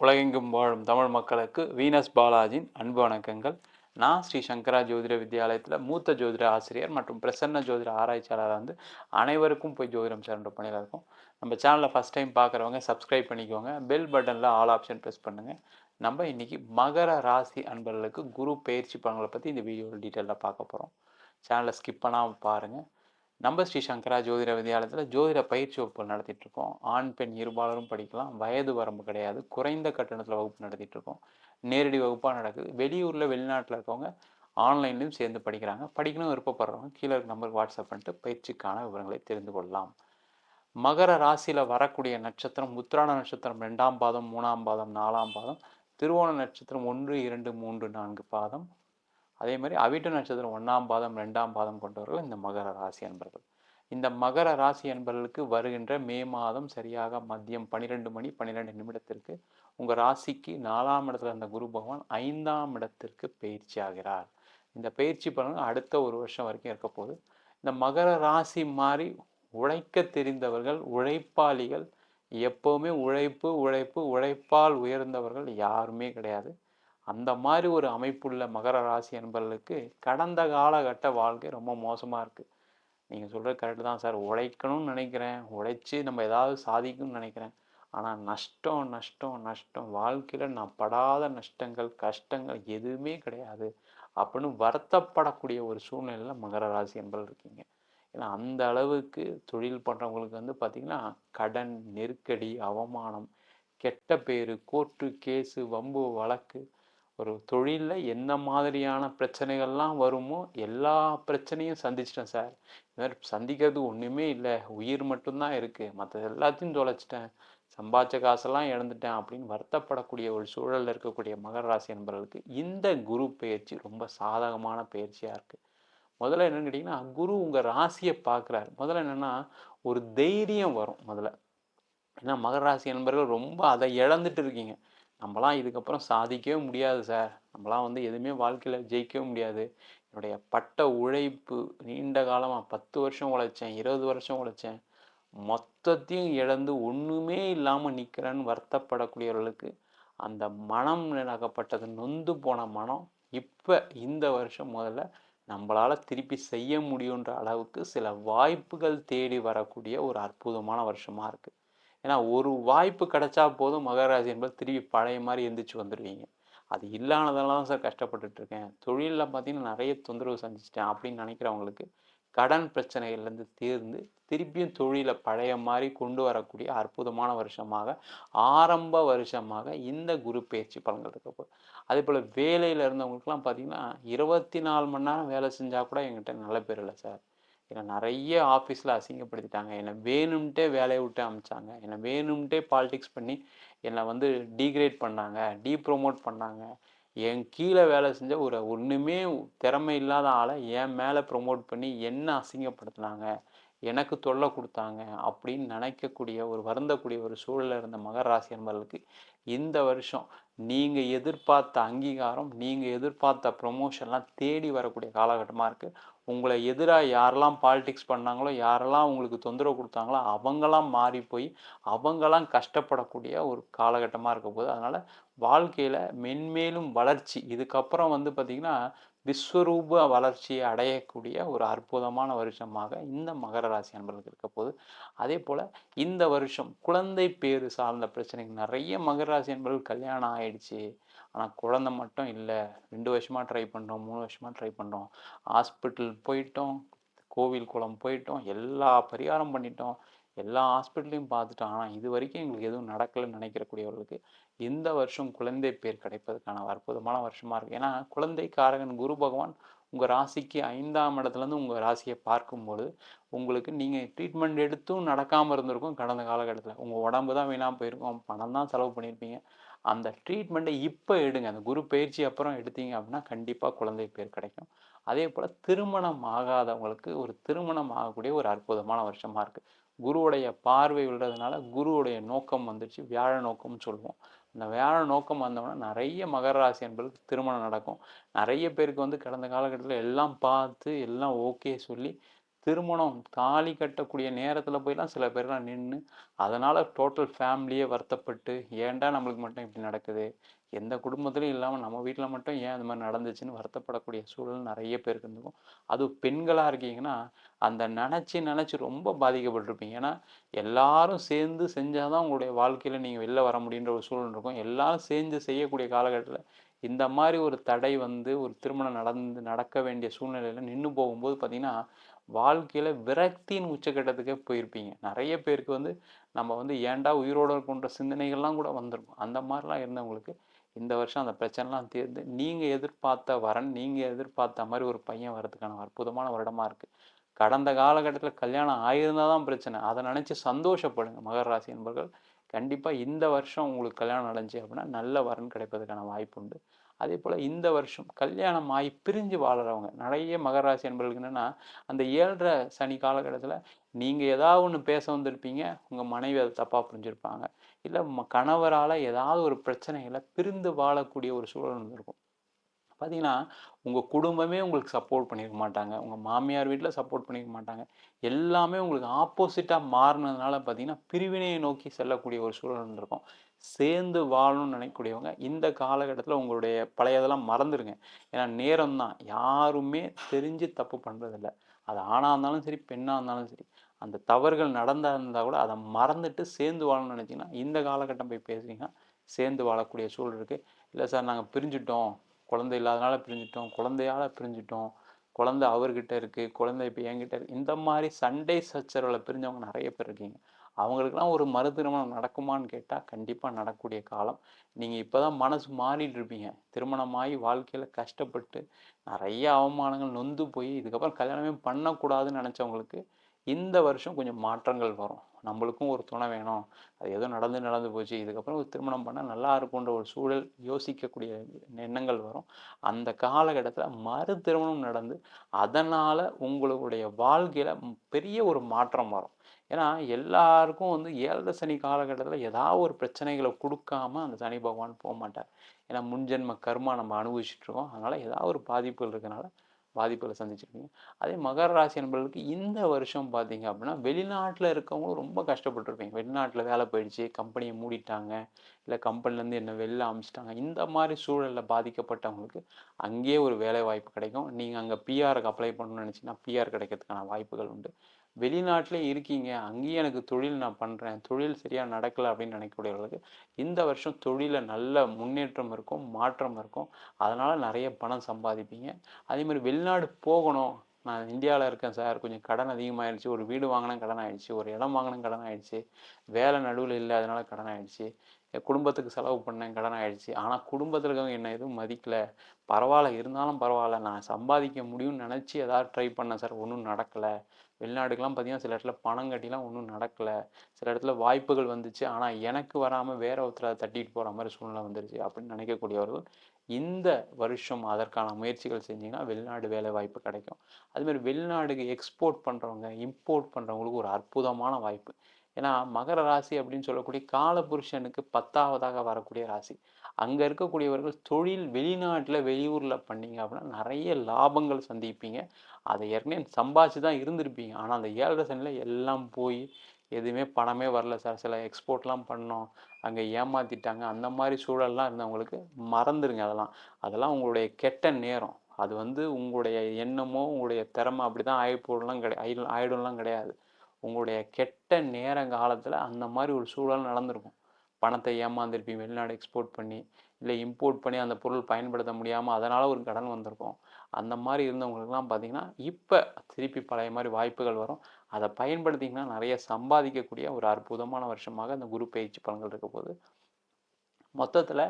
உலகெங்கும் வாழும் தமிழ் மக்களுக்கு வீனஸ் பாலாஜியின் அன்பு வணக்கங்கள். நான் ஸ்ரீ சங்கரா ஜோதிட வித்யாலயத்தில் மூத்த ஜோதிட ஆசிரியர் மற்றும் பிரசன்ன ஜோதிட ஆராய்ச்சியாளராக வந்து அனைவருக்கும் போய் ஜோதிடம் சேர்ந்த பணியில் இருக்கும். நம்ம சேனலில் ஃபஸ்ட் டைம் பார்க்குறவங்க சப்ஸ்கிரைப் பண்ணிக்கோங்க. பெல் பட்டனில் ஆல் ஆப்ஷன் ப்ரெஸ் பண்ணுங்கள் நம்ம இன்றைக்கி மகர ராசி அன்பர்களுக்கு குரு பயிற்சி பலன்களை பற்றி இந்த வீடியோவில் டீட்டெயிலாக பார்க்க போகிறோம் சேனலை ஸ்கிப் பண்ணாமல் பாருங்கள் நம்ம ஸ்ரீ சங்கரா ஜோதிட வித்யாலயத்தில் ஜோதிட பயிற்சி வகுப்புகள் நடத்திட்டுருக்கோம். ஆண் பெண் இருபாலரும் படிக்கலாம். வயது வரம்பு கிடையாது. குறைந்த கட்டணத்தில் வகுப்பு நடத்திட்டுருக்கோம். நேரடி வகுப்பாக நடக்குது. வெளியூரில் வெளிநாட்டில் இருக்கவங்க ஆன்லைன்லையும் சேர்ந்து படிக்கிறாங்க. படிக்கணும் விருப்பப்படுறவங்க கீழே இருக்க நம்பருக்கு வாட்ஸ்அப் பண்ணிட்டு பயிற்சிக்கான விவரங்களை தெரிந்து கொள்ளலாம். மகர ராசியில் வரக்கூடிய நட்சத்திரம் உத்திராட நட்சத்திரம் ரெண்டாம் பாதம் மூணாம் பாதம் நாலாம் பாதம் திருவோண நட்சத்திரம் ஒன்று இரண்டு மூன்று நான்கு பாதம் அதே மாதிரி அவிட்ட நட்சத்திரம் ஒன்றாம் பாதம் ரெண்டாம் பாதம் கொண்டவர்கள் இந்த மகர ராசி அன்பர்கள். இந்த மகர ராசி அன்பர்களுக்கு வருகின்ற மே மாதம் சரியாக மதியம் பன்னிரெண்டு மணி பன்னிரெண்டு நிமிடத்திற்கு உங்கள் ராசிக்கு நாலாம் இடத்துல இருந்த குரு பகவான் ஐந்தாம் இடத்திற்கு பயிற்சி ஆகிறார். இந்த பயிற்சி பலன் அடுத்த ஒரு வருஷம் வரைக்கும் இருக்க போது இந்த மகர ராசி மாதிரி உழைக்க தெரிந்தவர்கள் உழைப்பாளிகள் எப்போவுமே உழைப்பு உழைப்பு உழைப்பால் உயர்ந்தவர்கள் யாருமே கிடையாது. அந்த மாதிரி ஒரு அமைப்புள்ள மகர ராசி என்பவர்களுக்கு கடந்த காலகட்ட வாழ்க்கை ரொம்ப மோசமாக இருக்குது நீங்கள் சொல்கிறது கரெக்டு தான் சார். உழைக்கணும்னு நினைக்கிறேன். உழைச்சி நம்ம ஏதாவது சாதிக்கணும்னு நினைக்கிறேன். ஆனால் நஷ்டம் நஷ்டம் நஷ்டம். வாழ்க்கையில் நான் படாத நஷ்டங்கள் கஷ்டங்கள் எதுவுமே கிடையாது. அப்படின்னு வருத்தப்படக்கூடிய ஒரு சூழ்நிலையில் மகர ராசி என்பது இருக்கீங்க. ஏன்னா அந்த அளவுக்கு தொழில் பண்ணுறவங்களுக்கு வந்து பார்த்திங்கன்னா கடன் நெருக்கடி அவமானம் கெட்ட பேர் கோர்ட்டு கேஸு வம்பு வழக்கு ஒரு தொழிலில் என்ன மாதிரியான பிரச்சனைகள்லாம் வருமோ எல்லா பிரச்சனையும் சந்திச்சிட்டேன் சார் இது மாதிரி சந்திக்கிறது ஒன்றுமே இல்லை. உயிர் மட்டும்தான் இருக்குது மற்ற எல்லாத்தையும் தொலைச்சிட்டேன். சம்பாதிச்ச காசெல்லாம் இழந்துட்டேன் அப்படின்னு வருத்தப்படக்கூடிய ஒரு சூழலில் இருக்கக்கூடிய மகர ராசி என்பவர்களுக்கு இந்த குரு பயிற்சி ரொம்ப சாதகமான பயிற்சியாக இருக்குது முதல்ல என்னென்னு கேட்டிங்கன்னா குரு உங்கள் ராசியை பார்க்குறாரு. முதல்ல என்னென்னா ஒரு தைரியம் வரும் முதல்ல. ஏன்னா மகர ராசி நண்பர்கள் ரொம்ப அதை இழந்துட்டு இருக்கீங்க. நம்மளாம் இதுக்கப்புறம் சாதிக்கவே முடியாது சார் நம்மளாம் வந்து எதுவுமே வாழ்க்கையில் ஜெயிக்கவே முடியாது. என்னுடைய பட்ட உழைப்பு நீண்ட காலமாக பத்து வருஷம் உழைச்சேன் இருபது வருஷம் உழைச்சேன். மொத்தத்தையும் இழந்து ஒன்றுமே இல்லாமல் நிற்கிறேன்னு வருத்தப்படக்கூடியவர்களுக்கு அந்த மனம் நகப்பட்டது நொந்து போன மனம் இப்போ இந்த வருஷம் முதல்ல நம்மளால் திருப்பி செய்ய முடியுன்ற அளவுக்கு சில வாய்ப்புகள் தேடி வரக்கூடிய ஒரு அற்புதமான வருஷமாக இருக்குது ஏன்னா ஒரு வாய்ப்பு கிடைச்சா போதும் மகராசி என்பது திருப்பி பழைய மாதிரி எந்திரிச்சு வந்துடுவீங்க அது இல்லாததெல்லாம் தான் சார் கஷ்டப்பட்டுட்டு இருக்கேன் தொழிலில் பார்த்தீங்கன்னா நிறைய தொந்தரவு சந்திச்சிட்டேன் அப்படின்னு நினைக்கிறவங்களுக்கு கடன் பிரச்சனைகள்லேருந்து தீர்ந்து திருப்பியும் தொழிலை பழைய மாதிரி கொண்டு வரக்கூடிய அற்புதமான வருஷமாக ஆரம்ப வருஷமாக இந்த குரு பயிற்சி பலன்கள் இருக்க போகுது. அதே போல் வேலையில் இருந்தவங்களுக்குலாம் பார்த்தீங்கன்னா இருபத்தி நாலு மணி நேரம் வேலை செஞ்சால் கூட எங்கிட்ட நல்ல பேர் இல்லை சார். என்னை நிறைய ஆஃபீஸில் அசிங்கப்படுத்திட்டாங்க. என்னை வேணும்ன்ட்டே வேலையை விட்டு அமிச்சாங்க. என்னை வேணும்ன்ட்டே பாலிடிக்ஸ் பண்ணி என்னை வந்து டீக்ரேட் பண்ணாங்க டீ ப்ரொமோட் பண்ணாங்க. என் கீழே வேலை செஞ்ச ஒரு ஒன்றுமே திறமை இல்லாத ஆளை என் மேலே ப்ரொமோட் பண்ணி என்ன அசிங்கப்படுத்தினாங்க. எனக்கு தொல்லை கொடுத்தாங்க அப்படின்னு நினைக்கக்கூடிய ஒரு வருந்தக்கூடிய ஒரு சூழலில் இருந்த மகர ராசி நண்பர்களுக்கு இந்த வருஷம் நீங்கள் எதிர்பார்த்த அங்கீகாரம் நீங்கள் எதிர்பார்த்த ப்ரொமோஷன்லாம் தேடி வரக்கூடிய காலகட்டமாக இருக்குது உங்களை எதிராக யாரெல்லாம் பாலிடிக்ஸ் பண்ணாங்களோ யாரெல்லாம் உங்களுக்கு தொந்தரவு கொடுத்தாங்களோ அவங்களாம் மாறி போய் அவங்களாம் கஷ்டப்படக்கூடிய ஒரு காலகட்டமாக இருக்க போது அதனால் வாழ்க்கையில் மென்மேலும் வளர்ச்சி. இதுக்கப்புறம் வந்து பார்த்திங்கன்னா விஸ்வரூப வளர்ச்சியை அடையக்கூடிய ஒரு அற்புதமான வருஷமாக இந்த மகர ராசி அன்பர்களுக்கு இருக்க போது அதே போல் இந்த வருஷம் குழந்தை பேர் சார்ந்த பிரச்சனைகள். நிறைய மகர ராசி அன்பர்கள் கல்யாணம் ஆயிடுச்சு. ஆனால் குழந்தை மட்டும் இல்லை. ரெண்டு வருஷமாக ட்ரை பண்ணுறோம் மூணு வருஷமாக ட்ரை பண்ணுறோம் ஹாஸ்பிட்டல் போயிட்டோம் கோவில் குளம் போயிட்டோம் எல்லா பரிகாரம் பண்ணிட்டோம். எல்லா ஹாஸ்பிட்டலையும் பார்த்துட்டோம். ஆனால் இது வரைக்கும் எங்களுக்கு எதுவும் நடக்கலைன்னு நினைக்கிறக்கூடியவர்களுக்கு இந்த வருஷம் குழந்தை பேர் கிடைப்பதற்கான அற்புதமான வருஷமாக இருக்குது ஏன்னா குழந்தை காரகன் குரு பகவான் உங்கள் ராசிக்கு ஐந்தாம் இடத்துலேருந்து உங்கள் ராசியை பார்க்கும்போது உங்களுக்கு நீங்கள் ட்ரீட்மெண்ட் எடுத்தும் நடக்காமல் இருந்திருக்கும் கடந்த காலகட்டத்தில். உங்கள் உடம்பு தான் வீணாக போயிருக்கும். பணம் தான் செலவு பண்ணியிருப்பீங்க. அந்த ட்ரீட்மெண்ட்டை இப்போ எடுங்க. அந்த குரு பயிற்சி அப்புறம் எடுத்தீங்க அப்படின்னா கண்டிப்பாக குழந்தை பேர் கிடைக்கும். அதே போல் திருமணம் ஆகாதவங்களுக்கு ஒரு திருமணம் ஆகக்கூடிய ஒரு அற்புதமான வருஷமாக இருக்குது குருவுடைய பார்வை விடுறதுனால குருவுடைய நோக்கம் வந்துடுச்சு. வியாழ நோக்கம்னு சொல்லுவோம். அந்த வியாழ நோக்கம் வந்தோம்னா நிறைய மகர ராசி என்பதுக்கு திருமணம் நடக்கும். நிறைய பேருக்கு வந்து கடந்த காலகட்டத்தில் எல்லாம் பார்த்து எல்லாம் ஓகே சொல்லி திருமணம் தாலி கட்டக்கூடிய நேரத்தில் போயெல்லாம் சில பேர்லாம் நின்று அதனால் டோட்டல் ஃபேமிலியே வருத்தப்பட்டு ஏன்டா நம்மளுக்கு மட்டும் இப்படி நடக்குது? எந்த குடும்பத்துலையும் இல்லாமல் நம்ம வீட்டில் மட்டும் ஏன் அந்த மாதிரி நடந்துச்சுன்னு வருத்தப்படக்கூடிய சூழல் நிறைய பேருக்கு இருந்துக்கும் அதுவும் பெண்களாக இருக்கீங்கன்னா அந்த நினச்சி நினச்சி ரொம்ப பாதிக்கப்பட்டிருப்பீங்க. ஏன்னா எல்லாரும் சேர்ந்து செஞ்சால் தான் உங்களுடைய வாழ்க்கையில் நீங்கள் வெளில வர முடியுன்ற ஒரு சூழல் இருக்கும். எல்லாரும் சேர்ந்து செய்யக்கூடிய காலகட்டத்தில் இந்த மாதிரி ஒரு தடை வந்து ஒரு திருமணம் நடந்து நடக்க வேண்டிய சூழ்நிலையில் நின்று போகும்போது பார்த்தீங்கன்னா வாழ்க்கையில் விரக்தியின் உச்சக்கட்டத்துக்கே போயிருப்பீங்க. நிறைய பேருக்கு வந்து நம்ம வந்து ஏன்டா உயிரோடு இருக்கின்ற சிந்தனைகள்லாம் கூட வந்திருக்கும். அந்த மாதிரிலாம் இருந்தவங்களுக்கு இந்த வருஷம் அந்த பிரச்சனைலாம் தீர்ந்து நீங்கள் எதிர்பார்த்த வரன் நீங்கள் எதிர்பார்த்த மாதிரி ஒரு பையன் வர்றதுக்கான அற்புதமான வருடமாக இருக்குது கடந்த காலகட்டத்தில் கல்யாணம் ஆயிருந்தால் தான் பிரச்சனை. அதை நினச்சி சந்தோஷப்படுங்க மகர ராசி என்பர்கள். கண்டிப்பாக இந்த வருஷம் உங்களுக்கு கல்யாணம் நடந்துச்சு அப்படின்னா நல்ல வரன் கிடைப்பதற்கான வாய்ப்பு உண்டு. அதே போல் இந்த வருஷம் கல்யாணம் ஆகி பிரிஞ்சு வாழறவங்க நிறைய மகராசி என்பர்களுக்கு என்னென்னா அந்த ஏழரை சனி காலகட்டத்தில் நீங்கள் ஏதாவது ஒன்று பேச வந்திருப்பீங்க உங்கள் மனைவி அதை தப்பாக புரிஞ்சிருப்பாங்க. இல்லை கணவரால் ஏதாவது ஒரு பிரச்சனைகளை பிரிந்து வாழக்கூடிய ஒரு சூழல் இருக்கும். பார்த்தீங்கன்னா உங்கள் குடும்பமே உங்களுக்கு சப்போர்ட் பண்ணியிருக்க மாட்டாங்க. உங்கள் மாமியார் வீட்டில் சப்போர்ட் பண்ணிக்க மாட்டாங்க. எல்லாமே உங்களுக்கு ஆப்போசிட்டாக மாறினதுனால பார்த்தீங்கன்னா பிரிவினையை நோக்கி செல்லக்கூடிய ஒரு சூழல் இருக்கும். சேர்ந்து வாழணும்னு நினைக்கக்கூடியவங்க இந்த காலகட்டத்தில் உங்களுடைய பழையதெல்லாம் மறந்துடுங்க ஏன்னா நேரம் தான் யாருமே தெரிஞ்சு தப்பு பண்ணுறதில்ல அது ஆணாக இருந்தாலும் சரி பெண்ணாக இருந்தாலும் சரி அந்த தவறுகள் நடந்தா இருந்தால் கூட அதை மறந்துட்டு சேர்ந்து வாழணும்னு நினச்சிங்கன்னா இந்த காலகட்டம் போய் பேசுகிறீங்கன்னா சேர்ந்து வாழக்கூடிய சூழல் இருக்குது இல்லை சார் நாங்கள் பிரிஞ்சுட்டோம். குழந்தை இல்லாதனால பிரிஞ்சிட்டோம் குழந்தையால் பிரிஞ்சிட்டோம் குழந்தை அவர்கிட்ட இருக்குது குழந்தை இப்போ என்கிட்ட இருக்குது இந்த மாதிரி சண்டை சச்சரவில் பிரிஞ்சவங்க நிறைய பேர் இருக்கீங்க. அவங்களுக்குலாம் ஒரு மறு திருமணம் நடக்குமான்னு கேட்டால் கண்டிப்பாக நடக்கக்கூடிய காலம். நீங்கள் இப்போ தான் மனசு மாறிட்டு இருப்பீங்க. திருமணமாகி வாழ்க்கையில் கஷ்டப்பட்டு நிறைய அவமானங்கள் நொந்து போய் இதுக்கப்புறம் கல்யாணமே பண்ணக்கூடாதுன்னு நினச்சவங்களுக்கு இந்த வருஷம் கொஞ்சம் மாற்றங்கள் வரும். நம்மளுக்கும் ஒரு துணை வேணும். அது ஏதோ நடந்து நடந்து போச்சு. இதுக்கப்புறம் ஒரு திருமணம் பண்ணால் நல்லா இருக்கும்ன்ற ஒரு சூழல் யோசிக்கக்கூடிய எண்ணங்கள் வரும். அந்த காலகட்டத்தில் மறு திருமணம் நடந்து அதனால் உங்களுடைய வாழ்க்கையில் பெரிய ஒரு மாற்றம் வரும். ஏன்னா எல்லாருக்கும் வந்து ஏழரை சனி காலகட்டத்தில் ஏதாவது ஒரு பிரச்சனைகளை கொடுக்காம அந்த சனி பகவான் போக மாட்டார். ஏன்னா முன்ஜென்ம கர்மா நம்ம அனுபவிச்சுட்ருக்கோம் அதனால் ஏதாவது ஒரு பாதிப்புகள் இருக்கனால பாதிப்புகளை சந்திச்சிருக்கீங்க. அதே மகர ராசி என்பவர்களுக்கு இந்த வருஷம் பார்த்தீங்க அப்படின்னா வெளிநாட்டில் இருக்கவங்களும் ரொம்ப கஷ்டப்பட்டுருப்பீங்க. வெளிநாட்டில் வேலை போயிடுச்சு கம்பெனியை மூடிட்டாங்க இல்லை கம்பெனிலேருந்து என்ன வெளில அமிச்சிட்டாங்க. இந்த மாதிரி சூழலில் பாதிக்கப்பட்டவங்களுக்கு அங்கேயே ஒரு வேலை வாய்ப்பு கிடைக்கும். நீங்கள் அங்கே பிஆருக்கு அப்ளை பண்ணணும்னு நினச்சிங்கன்னா பிஆர் கிடைக்கிறதுக்கான வாய்ப்புகள் உண்டு. வெளிநாட்டிலே இருக்கீங்க. அங்கேயும் எனக்கு தொழில் நான் பண்ணுறேன் தொழில் சரியாக நடக்கலை அப்படின்னு நினைக்கக்கூடியவர்களுக்கு இந்த வருஷம் தொழிலில் நல்ல முன்னேற்றம் இருக்கும் மாற்றம் இருக்கும். அதனால் நிறைய பணம் சம்பாதிப்பீங்க. அதே மாதிரி வெளிநாடு போகணும். நான் இந்தியாவில் இருக்கேன் சார். கொஞ்சம் கடன் அதிகமாகிடுச்சு ஒரு வீடு வாங்கினா கடன் ஆகிடுச்சு ஒரு இடம் வாங்கினா கடன் ஆகிடுச்சு வேலை நடுவில் இல்லை. அதனால் கடன் ஆகிடுச்சு குடும்பத்துக்கு செலவு பண்ணேன். கடன் ஆகிடுச்சு ஆனால் குடும்பத்தில் இருக்கவங்க என்ன எதுவும் மதிக்கலை. பரவாயில்ல. இருந்தாலும் பரவாயில்ல. நான் சம்பாதிக்க முடியும்னு நினச்சி எதாவது ட்ரை பண்ணேன் சார். ஒன்றும் நடக்கலை. வெளிநாடுக்கெலாம் பார்த்தீங்கன்னா சில இடத்துல பணம் கட்டிலாம் ஒன்றும் நடக்கலை. சில இடத்துல வாய்ப்புகள் வந்துச்சு. ஆனால் எனக்கு வராமல் வேற ஒருத்தர் தட்டிட்டு போகிற மாதிரி சூழ்நிலை வந்துருச்சு. அப்படின்னு நினைக்கக்கூடியவர்கள் இந்த வருஷம் அதற்கான முயற்சிகள் செஞ்சிங்கன்னா வெளிநாடு வேலை வாய்ப்பு கிடைக்கும் அதுமாதிரி வெளிநாடுக்கு எக்ஸ்போர்ட் பண்ணுறவங்க இம்போர்ட் பண்ணுறவங்களுக்கு ஒரு அற்புதமான வாய்ப்பு. ஏன்னா மகர ராசி அப்படின்னு சொல்லக்கூடிய காலபுருஷனுக்கு பத்தாவதாக வரக்கூடிய ராசி. அங்கே இருக்கக்கூடியவர்கள் தொழில் வெளிநாட்டில் வெளியூரில் பண்ணீங்க அப்படின்னா நிறைய லாபங்கள் சந்திப்பீங்க. அதை ஏற்கனவே சம்பாதிச்சு தான் இருந்திருப்பீங்க. ஆனால் அந்த ஏழரை சனியில் எல்லாம் போய் எதுவுமே பணமே வரல சார். சில எக்ஸ்போர்ட்லாம் பண்ணோம். அங்கே ஏமாற்றிட்டாங்க அந்த மாதிரி சூழல்லாம் இருந்தவங்களுக்கு மறந்துடுங்க அதெல்லாம். அதெல்லாம் உங்களுடைய கெட்ட நேரம். அது வந்து உங்களுடைய எண்ணமோ உங்களுடைய திறமை அப்படி தான் ஆயிப்போடலாம் கிடையாது ஆயிடும்லாம் கிடையாது. உங்களுடைய கெட்ட நேர காலத்தில் அந்த மாதிரி ஒரு சூழல் நடந்திருக்கும். பணத்தை ஏமாந்துருப்பீங்க. வெளிநாடு எக்ஸ்போர்ட் பண்ணி இல்லை இம்போர்ட் பண்ணி அந்த பொருள் பயன்படுத்த முடியாமல் அதனால் ஒரு கடன் வந்திருக்கும். அந்த மாதிரி இருந்தவங்களுக்குலாம் பார்த்தீங்கன்னா இப்போ திருப்பி பழைய மாதிரி வாய்ப்புகள் வரும். அதை பயன்படுத்திங்கன்னா நிறைய சம்பாதிக்கக்கூடிய ஒரு அற்புதமான வருஷமாக அந்த குரு பயிற்சி பலன்கள் இருக்க போது மொத்தத்தில்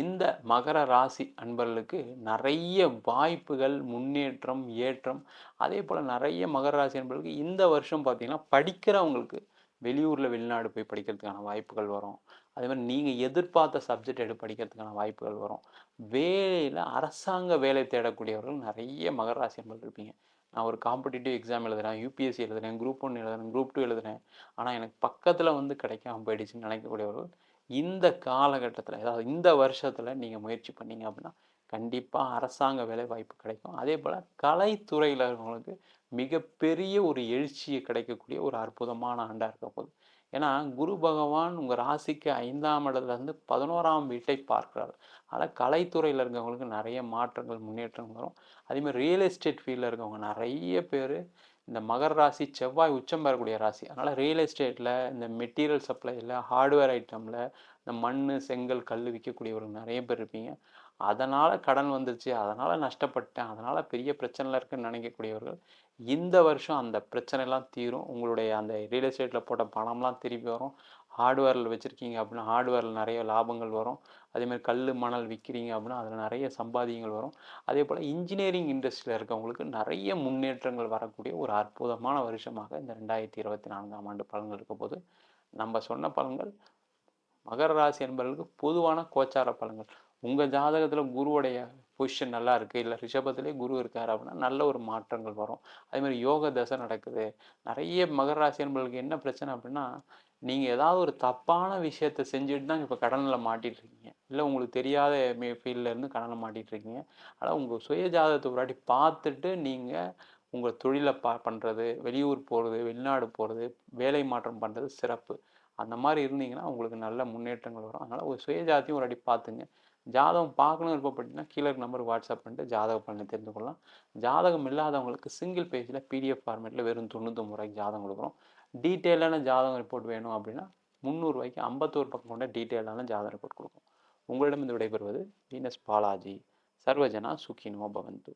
இந்த மகர ராசி அன்பர்களுக்கு நிறைய வாய்ப்புகள் முன்னேற்றம் ஏற்றம் அதே போல் நிறைய மகர ராசி அன்பர்களுக்கு இந்த வருஷம் பார்த்திங்கன்னா படிக்கிறவங்களுக்கு வெளியூரில் வெளிநாடு போய் படிக்கிறதுக்கான வாய்ப்புகள் வரும். அதே மாதிரி நீங்கள் எதிர்பார்த்த சப்ஜெக்ட் எடுத்து படிக்கிறதுக்கான வாய்ப்புகள் வரும். வேலையில் அரசாங்க வேலை தேடக்கூடியவர்கள் நிறைய மகராசி இருப்பீங்க. நான் ஒரு காம்படிட்டிவ் எக்ஸாம் எழுதுறேன் யூபிஎஸ்சி எழுதுறேன் குரூப் ஒன் எழுதுறேன் குரூப் டூ எழுதுறேன். ஆனால் எனக்கு பக்கத்தில் வந்து கிடைக்காம போயிடுச்சுன்னு நினைக்கக்கூடியவர்கள் இந்த காலகட்டத்தில் அதாவது இந்த வருஷத்தில் நீங்கள் முயற்சி பண்ணீங்க அப்படின்னா கண்டிப்பாக அரசாங்க வேலை வாய்ப்பு கிடைக்கும். அதே போல் கலைத்துறையில் இருக்கிறவங்களுக்கு மிகப்பெரிய ஒரு எழுச்சியை கிடைக்கக்கூடிய ஒரு அற்புதமான ஆண்டாக இருக்க போகுது. ஏன்னா குரு பகவான் உங்கள் ராசிக்கு ஐந்தாம் இடத்துலேருந்து பதினோராம் வீட்டை பார்க்கிறார். ஆனால் கலைத்துறையில் இருக்கவங்களுக்கு நிறைய மாற்றங்கள் முன்னேற்றங்கள் வரும். அதேமாதிரி ரியல் எஸ்டேட் ஃபீல்டில் இருக்கவங்க நிறைய பேர் இந்த மகர ராசி செவ்வாய் உச்சம் பெறக்கூடிய ராசி அதனால் ரியல் எஸ்டேட்டில் இந்த மெட்டீரியல் சப்ளையில் ஹார்ட்வேர் ஐட்டமில் இந்த மண் செங்கல் கல் விற்கக்கூடியவர்கள் நிறைய பேர் இருப்பீங்க. அதனால் கடன் வந்துருச்சு அதனால் நஷ்டப்பட்டேன் அதனால் பெரிய பிரச்சனையில் இருக்குன்னு நினைக்கக்கூடியவர்கள் இந்த வருஷம் அந்த பிரச்சனைலாம் தீரும். உங்களுடைய அந்த ரியல் எஸ்டேட்டில் போட்ட பணம்லாம் திருப்பி வரும். ஹார்ட்வேரில் வச்சுருக்கீங்க அப்படின்னா ஹார்ட்வேரில் நிறைய லாபங்கள் வரும். அதேமாதிரி கல் மணல் விற்கிறீங்க அப்படின்னா அதில் நிறைய சம்பாதியங்கள் வரும். அதே போல் இன்ஜினியரிங் இண்டஸ்ட்ரியில் இருக்கவங்களுக்கு நிறைய முன்னேற்றங்கள் வரக்கூடிய ஒரு அற்புதமான வருஷமாக இந்த ரெண்டாயிரத்தி இருபத்தி நான்காம் ஆண்டு பலன்கள் இருக்க போது நம்ம சொன்ன பலன்கள் மகர ராசி என்பவர்களுக்கு பொதுவான கோச்சார பலன்கள். உங்கள் ஜாதகத்தில் குருவுடைய பொசிஷன் நல்லா இருக்குது இல்லை ரிஷபத்திலே குரு இருக்கார் அப்படின்னா நல்ல ஒரு மாற்றங்கள் வரும். அதே மாதிரி யோக தசை நடக்குது. நிறைய மகர ராசி என்பவர்களுக்கு என்ன பிரச்சனை அப்படின்னா நீங்கள் ஏதாவது ஒரு தப்பான விஷயத்த செஞ்சுட்டு தான் இப்போ கடனில் மாட்டிகிட்டு இருக்கீங்க. இல்லை உங்களுக்கு தெரியாத ஃபீல்டில் இருந்து கடனில் மாட்டிட்டு இருக்கீங்க. ஆனால் உங்கள் சுய ஜாதகத்தை ஒரு வாட்டி பார்த்துட்டு நீங்கள் உங்கள் தொழிலை பா பண்ணுறது வெளியூர் போகிறது வெளிநாடு போகிறது வேலை மாற்றம் பண்ணுறது சிறப்பு. அந்த மாதிரி இருந்தீங்கன்னா உங்களுக்கு நல்ல முன்னேற்றங்கள் வரும். அதனால் ஒரு சுயஜாத்தியும் ஒரு அடி பார்த்துங்க. ஜாதகம் பார்க்கணும் விருப்பப்பட்டீங்கன்னா கீழே நம்பருக்கு வாட்ஸ்அப் பண்ணிட்டு ஜாதக பலனை தெரிந்து கொள்ளலாம் ஜாதகம் இல்லாதவங்களுக்கு சிங்கிள் பேஜில் பிடிஎஃப் ஃபார்மேட்டில் வெறும் தொண்ணூத்தொம்பது ரூபாய்க்கு ஜாதகம் கொடுக்குறோம். டீட்டெயிலான ஜாதகம் ரிப்போர்ட் வேணும் அப்படின்னா முந்நூறுரூவாய்க்கு ஐம்பத்தோரு பக்கம் கொண்ட டீட்டெயிலான ஜாதக ரிப்போர்ட் கொடுக்கும். உங்களிடம் இந்த விடைபெறுவது வீனஸ் பாலாஜி. சர்வஜனா சுக்கினோ பவந்து.